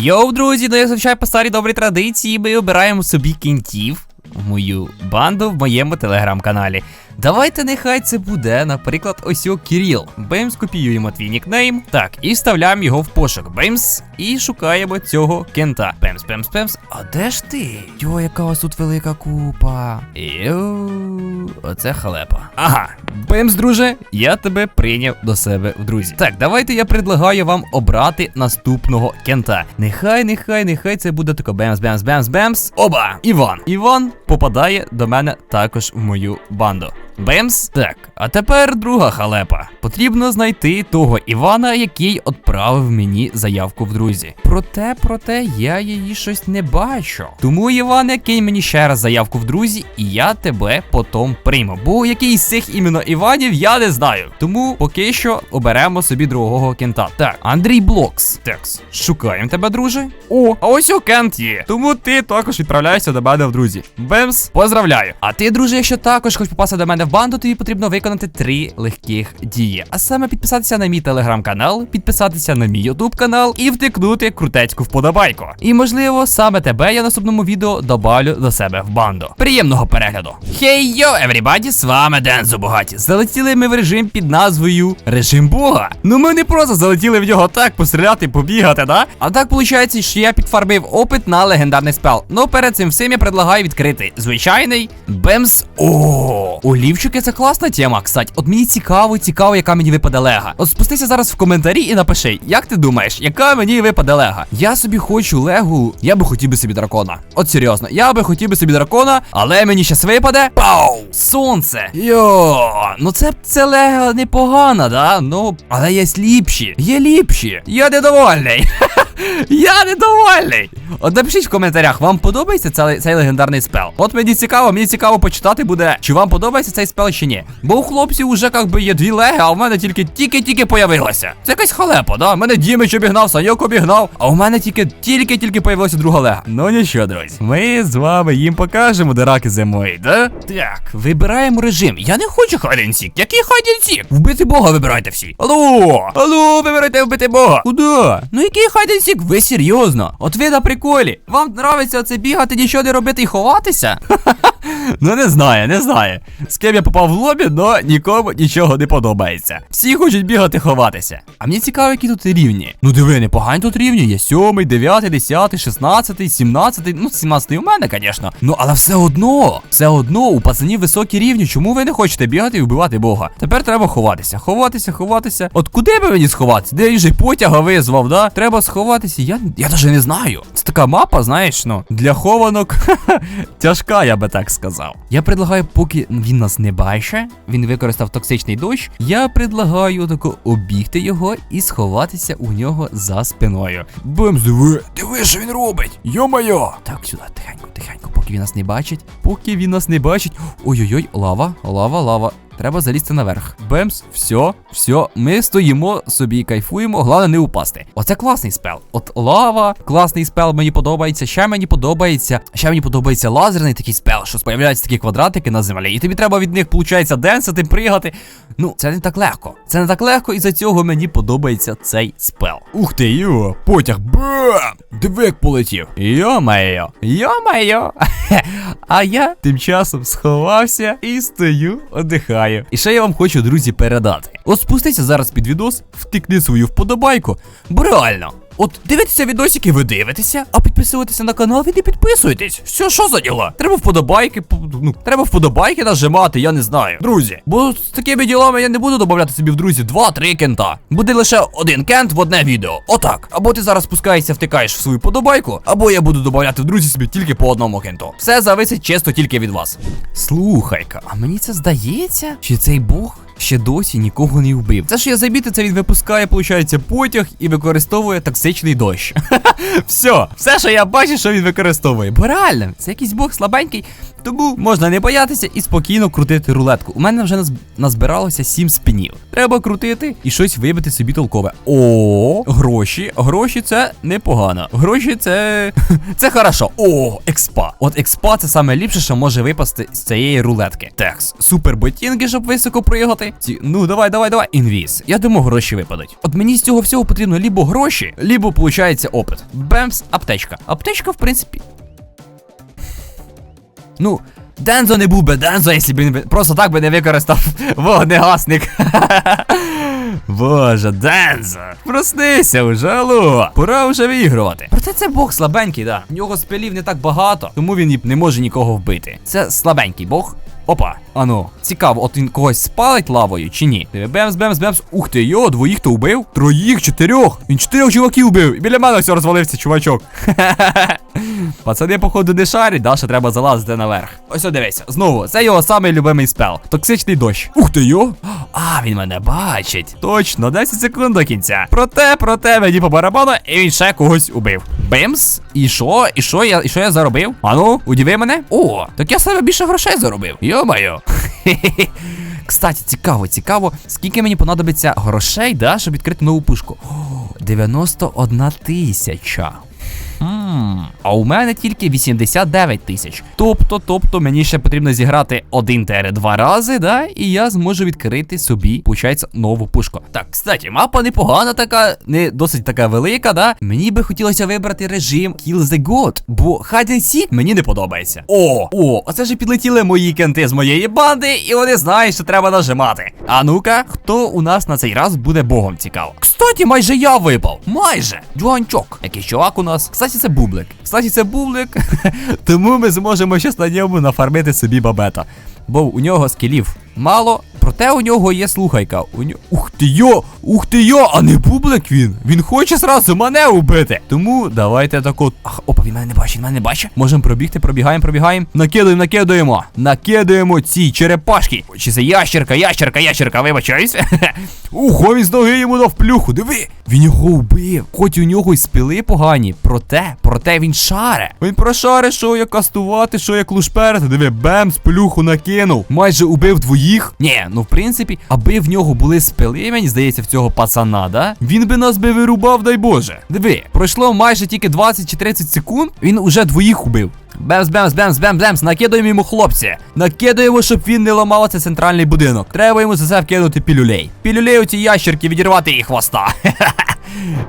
Йоу, друзі, ну як звичайно по старій добрій традиції, ми обираємо собі кінтів в мою банду в моєму телеграм-каналі. Давайте нехай це буде, наприклад, ось о Кіріл. Беймс копіюємо твій нікнейм. Так, і вставляємо його в пошук. Беймс і шукаємо цього кента. Бемс, бемс, бемс. А де ж ти? Йо, яка у вас тут велика купа. Йоу, оце халепа. Ага, Бемс, друже, я тебе прийняв до себе в друзі. Так, давайте я предлагаю вам обрати наступного кента. Нехай, нехай, нехай це буде тако бемс, бемс, бемс, бемс. Оба! Іван. Іван попадає до мене також в мою банду. Бемс? Так, а тепер друга халепа. Потрібно знайти того Івана, який відправив мені заявку в друзі. Проте, проте, я її щось не бачу. Тому, Іване, кинь мені ще раз заявку в друзі, і я тебе потім прийму. Бо який з цих іменно Іванів я не знаю. Тому поки що оберемо собі другого кента. Так, Андрій Блокс. Текс. Шукаємо тебе, друже. О, а ось у Кент є. Тому ти також відправляєшся до мене в друзі. Бемс, поздравляю. А ти, друже, якщо також хочеш попасти до мене в банду, тобі потрібно виконати три легких дії. А саме підписатися на мій телеграм-канал, підписатися на мій ютуб канал і втикнути крутецьку вподобайку. І можливо, саме тебе я в наступному відео добавлю до себе в банду. Приємного перегляду. Хей йо, everybody, з вами Дензо Богаті. Залетіли ми в режим під назвою Режим Бога. Ну ми не просто залетіли в нього так, постріляти, побігати, да? А так виходить, що я підфармив опит на легендарний спел. Ну перед цим всім я предлагаю відкрити звичайний Бемс. О, олівчики це класна тема, кстати. От мені цікаво, цікаво, яка мені випаде лега. От спустися зараз в коментарі і напиши, як ти думаєш, яка мені випаде лега? Я собі хочу легу, я би хотів би собі дракона. От серйозно, я би хотів би собі дракона, але мені щас випаде. Пау! Сонце! Йо! Ну це це лега непогана, да? Ну, але є ліпші. Є ліпші. Я недовольний. Я недовольний. От напишіть в коментарях, вам подобається цей, цей легендарний спел. От мені цікаво, мені цікаво почитати буде, чи вам подобається цей спел чи ні. Бо у хлопців уже як би є дві леги, а у мене тільки тільки-тільки появилося. Це якась халепа, да? У мене Дімич обігнав, Саньок обігнав, а у мене тільки тільки-тільки появилася друга лега. Ну нічого, друзі. Ми з вами їм покажемо, де раки зимують, да? Так, вибираємо режим. Я не хочу хайденсік. Який хайденсік? Вбити Бога вибирайте всі. Алло! Алло, вибирайте вбити Бога. Куда? Ну який хайденсік? Ви серйозно? От ви на приколі. Вам нравиться оце бігати, нічого не робити і ховатися? Ну не знаю, не знаю. З ким я попав в лобі, но нікому нічого не подобається. Всі хочуть бігати ховатися. А мені цікаво, які тут рівні. Ну диви, непогані тут рівні. Є 7, 9, 10, 16, 17. Ну, 17 у мене, звісно. Ну, але все одно, все одно, у пацанів високі рівні. Чому ви не хочете бігати і вбивати Бога? Тепер треба ховатися. Ховатися, ховатися. От куди би мені сховатися? Де же потяга визвав, да? Треба сховатися. Я я навіть не знаю. Це така мапа, знаєш, ну, для хованок тяжка, я би так сказав. Я предлагаю, поки він нас не бачить, він використав токсичний дощ. Я предлагаю тако обігти його і сховатися у нього за спиною. Бемс, диви, диви, що він робить. Йо-моє! Так, сюди, тихенько, тихенько, поки він нас не бачить. Поки він нас не бачить. Ой-ой-ой, лава, лава, лава. Треба залізти наверх. Бемс, все, все, ми стоїмо собі, кайфуємо, головне не упасти. Оце класний спел. От лава, класний спел, мені подобається. Ще мені подобається. Ще мені подобається лазерний такий спел, що з'являються такі квадратики на землі. І тобі треба від них, виходить, денсити, пригати. Ну, це не так легко. Це не так легко, і за цього мені подобається цей спел. Ух ти, йо, потяг. Бам! Диви, полетів. Йо-майо, йо-майо. А я тим часом сховався і стою, одихаю. І ще я вам хочу, друзі, передати. От спустися зараз під відос, втикни свою вподобайку, бо реально. От дивитеся відосики, ви дивитеся, а підписуватися на канал ви не підписуєтесь. Все, що за діла? Треба вподобайки, ну, треба вподобайки нажимати, я не знаю. Друзі, бо з такими ділами я не буду додавати собі в друзі 2-3 кента. Буде лише один кент в одне відео. Отак. Або ти зараз спускаєшся, втикаєш в свою подобайку, або я буду додавати в друзі собі тільки по одному кенту. Все зависить чисто тільки від вас. Слухай-ка, а мені це здається, чи цей бог ще досі нікого не вбив. Це ж я забіти, це він випускає, виходить, потяг і використовує токсичний дощ. Все, все, що я бачу, що він використовує. Бо реально, це якийсь бог слабенький. Тому можна не боятися і спокійно крутити рулетку. У мене вже назбиралося 7 спінів. Треба крутити і щось вибити собі толкове. О, гроші. Гроші це непогано. Гроші це. це хорошо. О, експа. От експа це саме ліпше, що може випасти з цієї рулетки. Текс, супер ботінки, щоб високо пригати. Ці... Ну, давай, давай, давай. Інвіз. Я думаю, гроші випадуть. От мені з цього всього потрібно лібо гроші, лібо, виходить, опит. Бемс, аптечка. Аптечка, в принципі. Ну, Дензо не був би Дензо, якщо б він просто так би не використав вогнегасник. Боже, Дензо, проснися вже, алло. Пора вже виігрувати. Проте це бог слабенький, да. В нього спелів не так багато, тому він не може нікого вбити. Це слабенький бог. Опа, ану, цікаво, от він когось спалить лавою чи ні? Бемс, бемс, бемс. Ух ти, йо, двоїх то вбив? Троїх, чотирьох. Він чотирьох чуваків вбив. Біля мене все розвалився, чувачок. Пацани, походу, не шарять, да, що треба залазити наверх. Ось о, знову, це його самий любимий спел. Токсичний дощ. Ух ти йо! А, він мене бачить. Точно, 10 секунд до кінця. Проте, проте, мені по барабану, і він ще когось убив. Бимс? І що? І що я, і що я заробив? Ану, удиви мене? О, так я себе більше грошей заробив. Йо-моє. Кстати, цікаво, цікаво, скільки мені понадобиться грошей, да, щоб відкрити нову пушку. О, 91 тисяча. А у мене тільки 89 тисяч. Тобто, тобто, мені ще потрібно зіграти один тере два рази, да, і я зможу відкрити собі, виходить, нову пушку. Так, кстати, мапа непогана така, не досить така велика, да. Мені би хотілося вибрати режим Kill the God, бо Hide and Seek мені не подобається. О, о, оце ж підлетіли мої кенти з моєї банди, і вони знають, що треба нажимати. А ну-ка, хто у нас на цей раз буде богом цікаво? Кстати, майже я випав. Майже. Джуанчок. Який чувак у нас. Кстати, це бублик. Кстати, це бублик. Тому ми зможемо щас на ньому нафармити собі бабета. Бо у нього скілів мало, проте у нього є слухайка. У нього. Ух ти йо! Ух ти йо! А не бублик він! Він хоче зразу мене убити. Тому давайте так от. Ах, опа, він мене не бачить, він мене не бачить. Можемо пробігти, пробігаємо, пробігаємо. Накидуємо, накидуємо. Накидуємо ці черепашки. Чи це ящерка, ящерка, ящерка, вибачаюсь. Ого, він з ноги йому дав плюху. Диви! Він його вбив. Хоч у нього й спили погані. Проте, проте він шаре. Він прошаре, що як кастувати, що як лушперти. Диви, бемс, плюху накинув. Майже убив двоїх. Ні, ну в принципі, аби в нього були спили, здається, в цього пацана, да? Він би нас би вирубав, дай Боже. Диви, пройшло майже тільки 20 чи 30 секунд, він уже двоїх убив. Бемс, бемс, бемс, бемс, бемс, накидуємо йому хлопці. Накидаємо, щоб він не ламався центральний будинок. Треба йому за це вкинути пілюлей. Пілюлей у ці ящерки відірвати їх хвоста.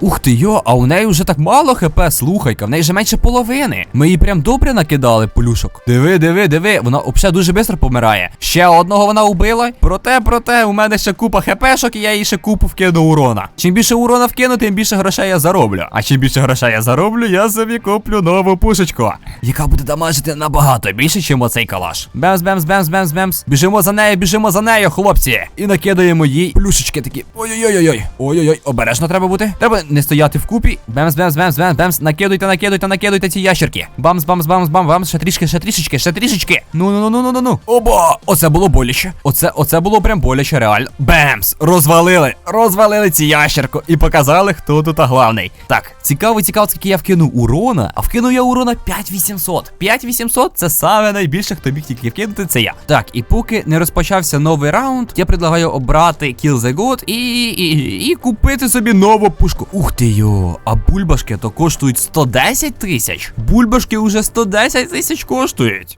Ух ти йо, а у неї вже так мало хп, слухайка, в неї вже менше половини. Ми їй прям добре накидали полюшок. Диви, диви, диви, вона взагалі дуже швидко помирає. Ще одного вона убила. Проте, проте, у мене ще купа хпшок, і я їй ще купу вкину урона. Чим більше урона вкину, тим більше грошей я зароблю. А чим більше грошей я зароблю, я собі куплю нову пушечку. Яка буде дамажити набагато більше, чим оцей калаш. Бемс, бемс, бемс, бемс, бемс. Біжимо за нею, біжимо за нею, хлопці. І накидаємо їй плюшечки такі. Ой-ой-ой-ой. Ой-ой-ой, обережно треба бути. Треба не стояти вкупі. Бемс, бемс, бемс, бемс, бемс. Накидуйте, накидуйте, накидуйте ці ящерки. Бамс, бамс, бамс, бамс, бамс. Ще трішки, ще трішечки, ще трішечки. Ну, ну, ну, ну, ну, ну. Оба! Оце було боляче. Оце, оце було прям боляче, реально. Бемс! Розвалили. Розвалили ці ящерку і показали, хто тут главний. Так, цікаво, цікаво, скільки я вкинув урона. А вкинув я урона 5800. 5800 це саме найбільше, хто міг тільки вкинути, це я. Так, і поки не розпочався новий раунд, я предлагаю обрати Kill the God і, і, і, і купити собі нову пушку. Ух ти йо, а бульбашки то коштують 110 тисяч. Бульбашки уже 110 тисяч коштують.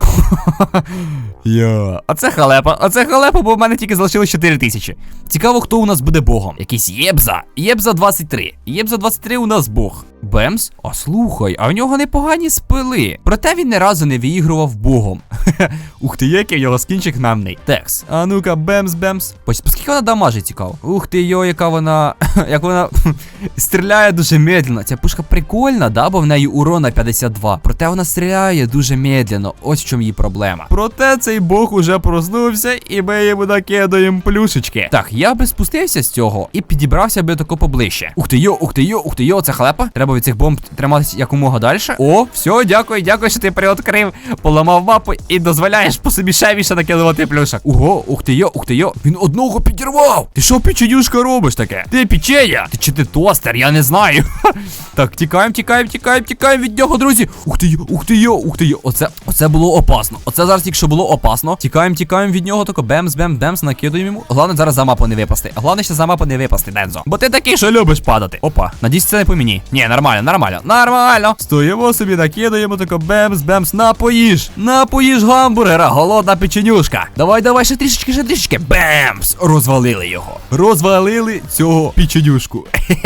Йо, а це халепа, а це халепа, бо в мене тільки залишилось 4 тисячі. Цікаво, хто у нас буде богом. Якийсь Єбза. Єбза 23. Єбза 23 у нас бог. Бемс? А слухай, а в нього непогані спили. Проте він ні разу не виігрував богом. Ух ти, який в нього скінчик мемний. Текс. А ну-ка, бемс, бемс. Ось скільки вона дамажить, цікаво. Ух ти, йо, яка вона. як вона стріляє дуже медленно. Ця пушка прикольна, да, бо в неї урона 52. Проте вона стріляє дуже медленно. Ось в чому її проблема. Проте цей бог уже проснувся, і ми йому накидаємо плюшечки. Так, я би спустився з цього і підібрався би тако поближче. Ух ти йо, ух ти йо, ух ти йо, це халепа. Треба від цих бомб триматися якомога далі. О, все, дякую, дякую, що ти приоткрив, поламав мапу і дозволяєш по собі ще більше накидувати плюшок. Ого, ух ти йо, ух ти йо. Він одного підірвав. Ти що, печенюшка, робиш таке? Ти печея? Ти чи ти тостер? Я не знаю. так, тікаємо, тікаємо, тікаємо, тікаємо від нього, друзі. Ух ти ух ти йо, ух ти йо. Оце, оце було опасно. Оце зараз тільки що було опасно. Тікаємо, тікаємо від нього, тако бемс, бем, бемс, накидуємо йому. Головне зараз за мапу не випасти. Головне ще за мапу не випасти, Дензо. Бо ти такий, що любиш падати. Опа, надіюсь, це не по мені. Ні, нормально, нормально, нормально. Стоїмо собі, накидаємо тако бемс, бемс, напоїж. Напоїж гамбургера, голодна печенюшка. Давай, давай, ще трішечки, ще трішечки. Бемс! Розвалили його. Розвалили цього печенюшку.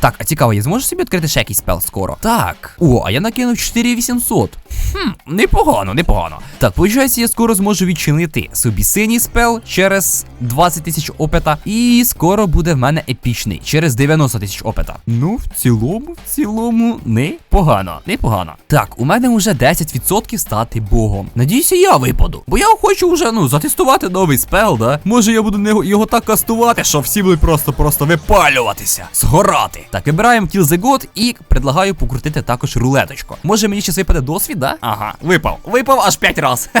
Так, а цікаво, я зможу собі відкрити ще якийсь спел скоро? Так. О, а я накинув 4800. Хм, непогано, непогано. Так, виходить, я скоро зможу відчинити собі синій спел через 20 тисяч опита. І скоро буде в мене епічний через 90 тисяч опита. Ну, в цілому, в цілому, непогано, непогано. Так, у мене вже 10% стати богом. Надіюся, я випаду. Бо я хочу вже, ну, затестувати новий спел, да? Може я буду його так кастувати, що всі будуть просто-просто випалюватися, згорати. Так, вибираємо Kill the God і предлагаю покрутити також рулеточку. Може мені щас випаде досвід, да? Ага, випав. Випав аж 5 раз.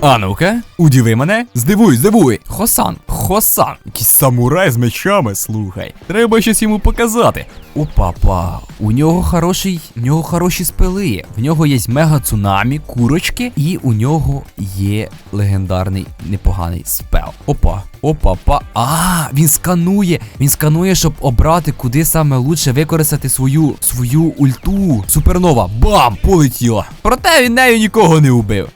А ну-ка, удиви мене. Здивуй, здивуй. Хосан, Хосан. Якийсь самурай з мечами, слухай. Треба щось йому показати. Опа-па, у нього хороший, у нього хороші спили. В нього є мега цунамі, курочки, і у нього є легендарний непоганий спел. Опа, опа-па. А, він сканує. Він сканує, щоб обрати, куди саме лучше використати свою свою ульту. Супернова. Бам! Полетіла. Проте він нею нікого не убив.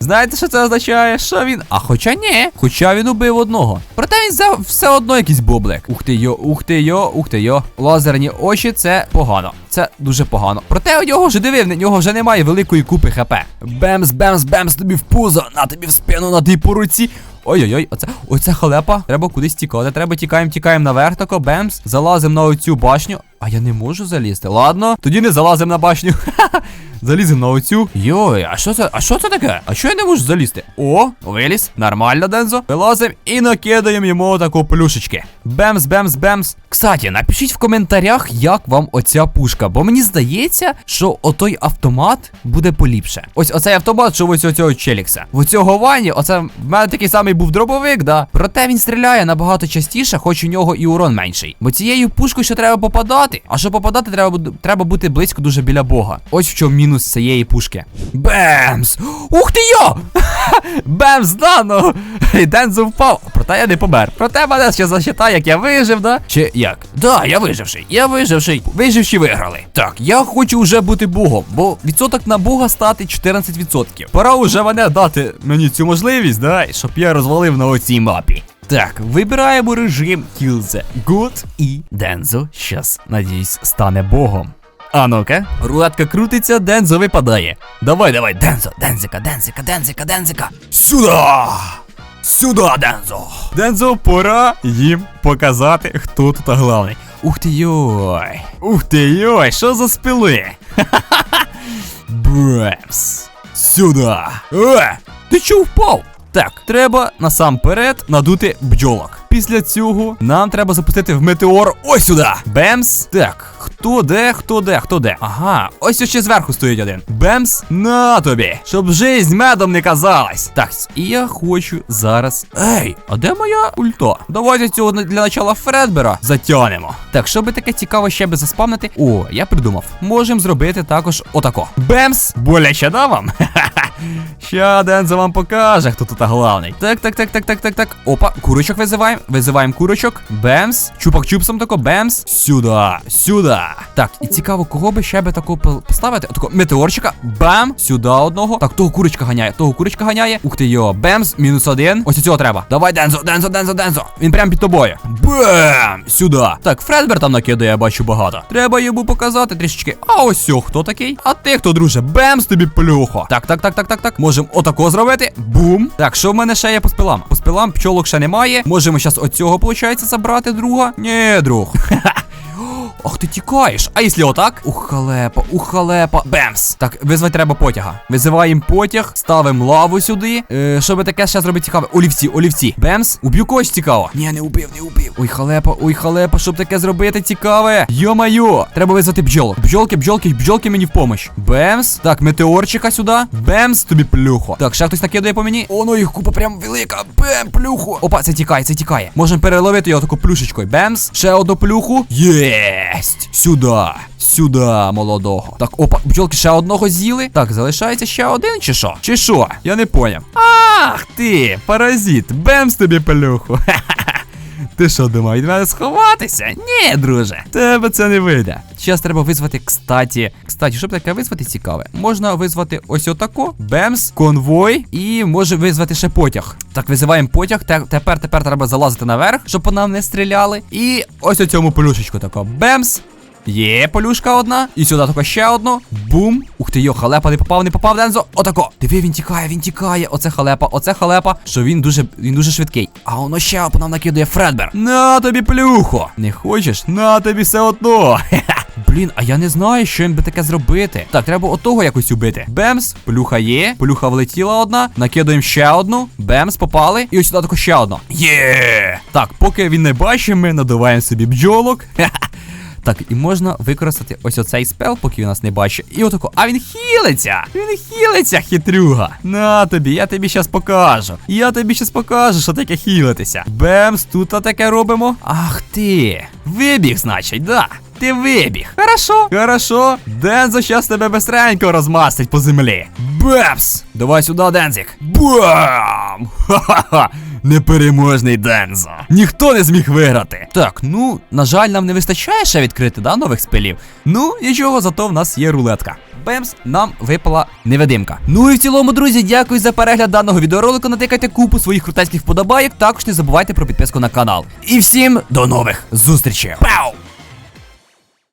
Знаєте, що це означає? Що він. А хоча ні, хоча він убив одного. Проте він за все одно якийсь боблик. Ух ти йо, ух ти йо, ух ти йо. Лазерні очі це погано. Це дуже погано. Проте у нього вже диви, в нього вже немає великої купи хп. Бемс, бемс, бемс тобі в пузо, на тобі в спину, на тобі по руці. Ой-ой-ой, оце, оце халепа. Треба кудись тікати. Треба тікаємо, тікаємо наверх, тако, бемс. Залазимо на оцю башню. А я не можу залізти. Ладно, тоді не залазимо на башню. Заліземо на оцю. Йой, а що це? А що це таке? А що я не можу залізти? О, виліз. Нормально, Дензо. Вилазимо і накидаємо йому таку плюшечки. Бемс, бемс, бемс. Кстати, напишіть в коментарях, як вам оця пушка, бо мені здається, що отой автомат буде поліпше. Ось оцей автомат, що ось оцього челікса. В цього вані, оце в мене такий самий був дробовик, да. Проте він стріляє набагато частіше, хоч у нього і урон менший. Бо цією пушкою ще треба попадати. А щоб попадати, треба, треба бути близько дуже біля Бога. Ось в чому мінус цієї пушки. Бемс! Ух ти йо! Бемс, да, ну! І Дензо впав. Проте я не помер. Проте мене ще засчитає, як я вижив, да? Чи як? Да, я виживший. Я виживший. Виживші виграли. Так, я хочу вже бути богом, бо відсоток на бога стати 14%. Пора вже мене дати мені цю можливість, да, щоб я розвалив на оцій мапі. Так, вибираємо режим Kill the Good і Дензо щас, надіюсь, стане богом. А ну-ка, рулетка крутиться, Дензо випадає. Давай, давай, Дензо, Дензика, Дензика, Дензика, Дензика. Сюда! Сюда, Дензо! Дензо, пора їм показати, хто тут главний. Ух ти йой! Ух ти йой, що за спили? Бремс! Сюда! Е! Ти чого впав? Так, треба насамперед надути бджолок. Після цього нам треба запустити в метеор ось сюди. Бемс. Так, хто де, хто де, хто де? Ага, ось ще зверху стоїть один. Бемс, на тобі, щоб жизнь медом не казалась. Так, і я хочу зараз. Ей, а де моя ульта? Давайте цього для начала Фредбера затягнемо. Так, щоб таке цікаво ще би заспавнити. О, я придумав. Можемо зробити також отако. Бемс, боляче да вам? Ха-ха-ха. Ща Дензо вам покаже, хто тут главний. Так, так, так, так, так, так, так. Опа, курочок визиваємо. Визиваємо курочок. Бемс. Чупак чупсом тако. Бемс. Сюда. Сюда. Так, і цікаво, кого би ще би такого поставити. Отако, метеорчика. Бам. Сюди одного. Так, того курочка ганяє. Того курочка ганяє. Ух ти йо. Бемс. Мінус один. Ось цього треба. Давай, Дензо, Дензо, Дензо, Дензо. Він прям під тобою. Бем! Сюди. Так, Фредбер там накидає, я бачу багато. Треба йому показати трішечки. А ось хто такий? А ти хто, друже? Бемс тобі плюхо. Так, так, так, так, так, так. Можемо отако зробити. Бум. Так, що в мене ще є по спилам? По спилам пчолок ще немає. Можемо зараз оцього, виходить, забрати друга. Ні, друг. Ах, ти тікаєш. А якщо отак? Ухалепа, ухалепа. Бемс. Так, визвати треба потяга. Визиваємо потяг, ставимо лаву сюди. Е, щоб таке ще зробити цікаве. Олівці, олівці. Бемс. Уб'ю когось цікаво. Ні, не убив, не убив. Ой, халепа, ой, халепа, щоб таке зробити цікаве. Йо-майо. Треба визвати бджолок. Бджолки, бджолки, бджолки мені в помощь. Бемс. Так, метеорчика сюди. Бемс, тобі плюхо. Так, ще хтось накидає по мені. Оно їх купа прям велика. Бем, плюху. Опа, це тікає, це тікає. Можемо переловити його таку плюшечкою. Бемс. Ще одну плюху. Єсть. Сюда! Сюда, молодого. Так, опа, бджолки ще одного з'їли. Так, залишається ще один чи що? Чи що? Я не поняв. Ах ти, паразит. Бемс тобі пелюху. Ха-ха-ха. Ти що думав, від мене сховатися? Ні, друже. Тебе це не вийде. Зараз треба визвати, кстаті. Кстаті, щоб таке визвати цікаве? Можна визвати ось отако, бемс, конвой і може визвати ще потяг. Так, визиваємо потяг. Тепер, тепер треба залазити наверх, щоб по нам не стріляли. І ось у цьому полюшечку тако. Бемс. Є полюшка одна. І сюди тако ще одну. Бум. Ух ти йо, халепа не попав, не попав, Дензо. Отако. Диви, він тікає, він тікає. Оце халепа, оце халепа. Що він дуже він дуже швидкий. А воно ще по нам накидує Фредбер. На тобі плюхо. Не хочеш? На тобі все одно. Блін, а я не знаю, що їм би таке зробити. Так, треба отого якось убити. Бемс, плюха є, плюха влетіла одна. Накидуємо ще одну. Бемс, попали. І ось сюди тако ще одну. Є! Так, поки він не бачить, ми надуваємо собі бджолок. Хе-ха. Так, і можна використати ось оцей спел, поки він нас не бачить. І отако. А він хілиться! Він хілиться, хитрюга. На тобі, я тобі щас покажу. Я тобі щас покажу, що таке хілитися. Бемс, тут таке робимо. Ах ти. Вибіг, значить, да. Ти вибіг. Хорошо. Хорошо. Дензо щас тебе быстренько розмастить по землі. Бемс! Давай сюди, Дензик. Бам! Ха-ха-ха! Непереможний Дензо. Ніхто не зміг виграти. Так, ну, на жаль, нам не вистачає ще відкрити, да, нових спелів. Ну, нічого, зато в нас є рулетка. Бемс, нам випала невидимка. Ну і в цілому, друзі, дякую за перегляд даного відеоролику. Натикайте купу своїх крутецьких вподобайок. Також не забувайте про підписку на канал. І всім до нових зустрічей. Пау!